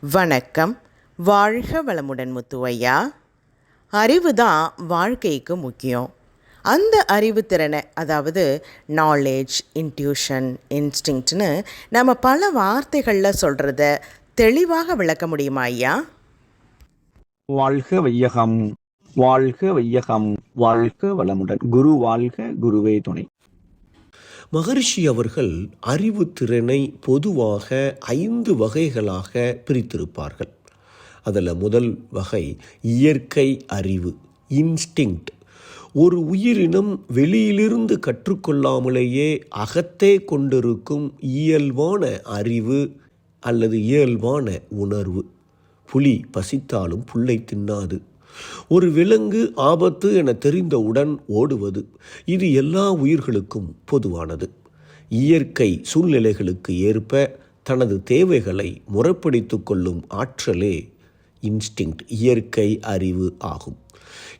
வணக்கம். வாழ்க வளமுடன் முத்துவையா. அறிவு தான் வாழ்க்கைக்கு முக்கியம். அந்த அறிவு திறனை அதாவது நாலேஜ் இன்ட்யூஷன் இன்ஸ்டிங்க்ட்னு நம்ம பல வார்த்தைகளில் சொல்கிறத தெளிவாக விளக்க முடியுமா ஐயா? வாழ்க வையகம். வாழ்க வையகம். வாழ்க வளமுடன். குரு வாழ்க குருவே துணை. மகரிஷி அவர்கள் அறிவு திறனை பொதுவாக ஐந்து வகைகளாக பிரித்திருப்பார்கள். அதில் முதல் வகை இயற்கை அறிவு இன்ஸ்டிங்க்ட் ஒரு உயிரினம் வெளியிலிருந்து கற்றுக்கொள்ளாமலேயே அகத்தே கொண்டிருக்கும் இயல்பான அறிவு அல்லது இயல்பான உணர்வு. புலி பசித்தாலும் புல்லை தின்னாது. ஒரு விலங்கு ஆபத்து என தெரிந்தவுடன் ஓடுவது இது எல்லா உயிர்களுக்கும் பொதுவானது. இயற்கை சூழ்நிலைகளுக்கு ஏற்ப தனது தேவைகளை முறைப்படுத்தி கொள்ளும் ஆற்றலே இன்ஸ்டிங்க்ட் இயற்கை அறிவு ஆகும்.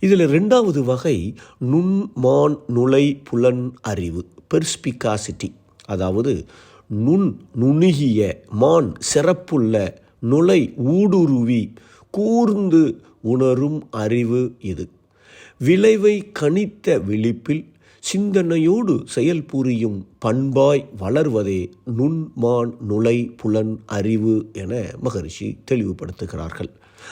இதில் ரெண்டாவது வகை நுண்மான் நுழை புலன் அறிவு பெர்ஸ்பிகாசிட்டி. அதாவது நுண் நுணுகிய மான் சிறப்புள்ள நுழை ஊடுருவி கூர்ந்து உணரும் அறிவு இது. விளைவை கணித்த விழிப்பில் சிந்தனையோடு செயல்புரியும் பண்பாய் வளர்வதே நுண்மான் நுழை புலன் அறிவு என மகரிஷி தெளிவுபடுத்துகிறார்கள்.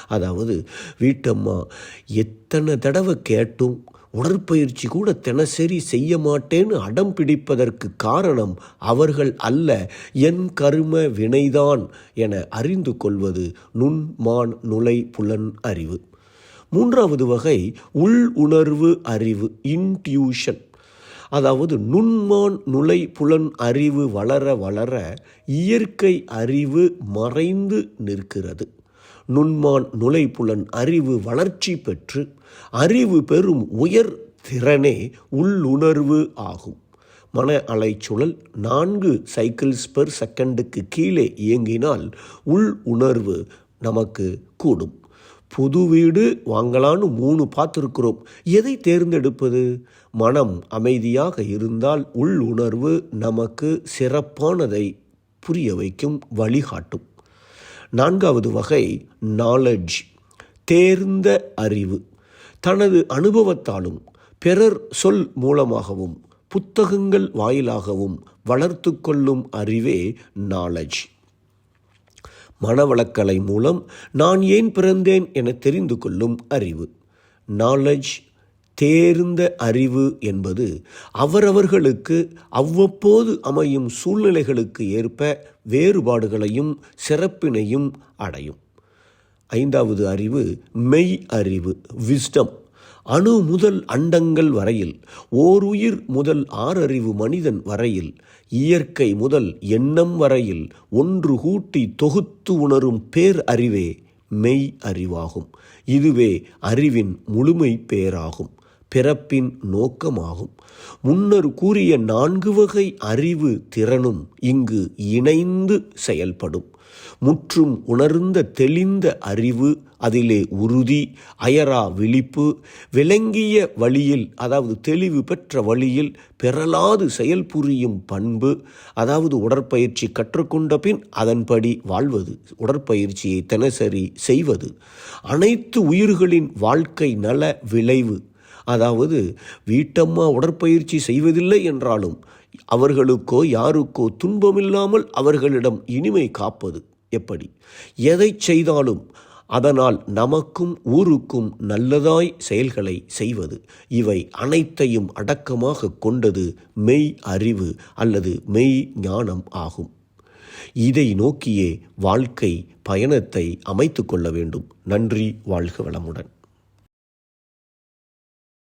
அதாவது வீட்டம்மா எத்தனை தடவை கேட்டும் உடற்பயிற்சி கூட தினசரி செய்ய மாட்டேன்னு அடம் பிடிப்பதற்கு காரணம் அவர்கள் அல்ல என் கரும வினைதான் என அறிந்து கொள்வது நுண்மான் நுழை புலன் அறிவு. மூன்றாவது வகை உள் உணர்வு அறிவு இன்ட்யூஷன் அதாவது நுண்மான் நுழை புலன் அறிவு வளர வளர இயற்கை அறிவு மறைந்து நிற்கிறது. நுண்மான் நுழைப்புலன் அறிவு வளர்ச்சி பெற்று அறிவு பெறும் உயர் திறனே உள்ளுணர்வு ஆகும். மன அலைச்சுழல் நான்கு சைக்கிள்ஸ் பெர் செகண்டுக்கு கீழே இயங்கினால் உள் உணர்வு நமக்கு கூடும். புது வீடு வாங்கலான்னு மூணு பார்த்துருக்கிறோம். எதை தேர்ந்தெடுப்பது? மனம் அமைதியாக இருந்தால் உள் உணர்வு நமக்கு சிறப்பானதை புரிய வைக்கும் வழிகாட்டும். நான்காவது வகை நாலெட்ஜ் தேர்ந்த அறிவு. தனது அனுபவத்தாலும் பிறர் சொல் மூலமாகவும் புத்தகங்கள் வாயிலாகவும் வளர்த்து கொள்ளும் அறிவே நாலெட்ஜ் மனவளக்கலை மூலம் நான் ஏன் பிறந்தேன் என தெரிந்து கொள்ளும் அறிவு. நாலெட்ஜ் தேர்ந்த அறிவு என்பது அவரவர்களுக்கு அவ்வப்போது அமையும் சூழ்நிலைகளுக்கு ஏற்ப வேறுபாடுகளையும் சிறப்பினையும் அடையும். ஐந்தாவது அறிவு மெய் அறிவு விஸ்டம் அணு முதல் அண்டங்கள் வரையில் ஓருயிர் முதல் ஆறறிவு மனிதன் வரையில் இயற்கை முதல் எண்ணம் வரையில் ஒன்று கூட்டி தொகுத்து உணரும் பேர் அறிவே மெய் அறிவாகும். இதுவே அறிவின் முழுமை பேராகும். பிறப்பின் நோக்கமாகும். முன்னர் கூறிய நான்கு வகை அறிவு திறனும் இங்கு இணைந்து செயல்படும். முற்றும் உணர்ந்த தெளிந்த அறிவு அதிலே உறுதி அயரா விழிப்பு விளங்கிய வழியில் அதாவது தெளிவு பெற்ற வழியில் பெறலாது செயல்புரியும் பண்பு அதாவது உடற்பயிற்சி கற்றுக்கொண்ட பின் அதன்படி வாழ்வது உடற்பயிற்சியை தினசரி செய்வது. அனைத்து உயிர்களின் வாழ்க்கை நல விளைவு அதாவது வீட்டம்மா உடற்பயிற்சி செய்வதில்லை என்றாலும் அவர்களுக்கோ யாருக்கோ துன்பமில்லாமல் அவர்களிடம் இனிமை காப்பது எப்படி? எதை செய்தாலும் அதனால் நமக்கும் ஊருக்கும் நல்லதாய் செயல்களை செய்வது இவை அனைத்தையும் அடக்கமாக கொண்டது மெய் அறிவு அல்லது மெய் ஞானம் ஆகும். இதை நோக்கியே வாழ்க்கை பயணத்தை அமைத்து கொள்ள வேண்டும். நன்றி வாழ்க வளமுடன்.